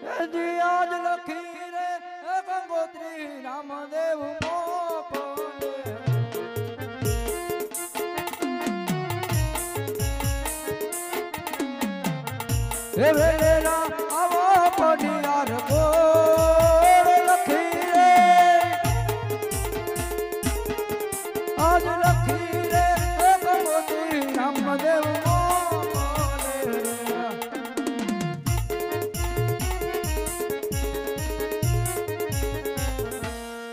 આજ લખી રે ગંગોત્રી રામદેવ વેલેલા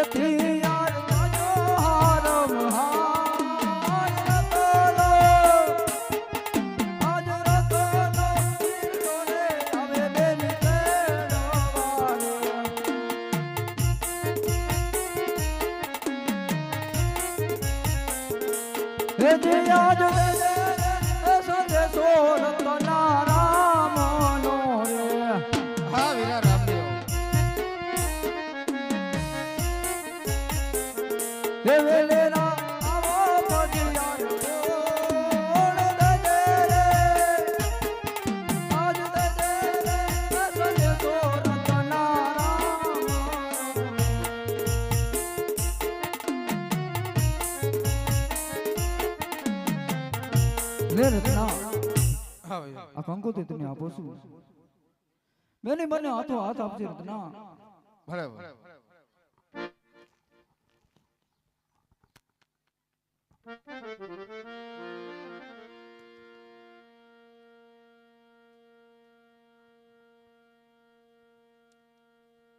એથી યાર જાજો હારમ આ કંકોત્રી તને આપો છું બેની બંને હાથો હાથ આપજે રત્ના. બરાબર.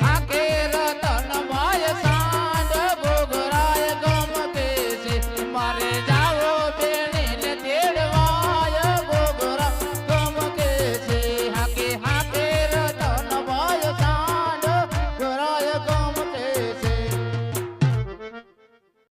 I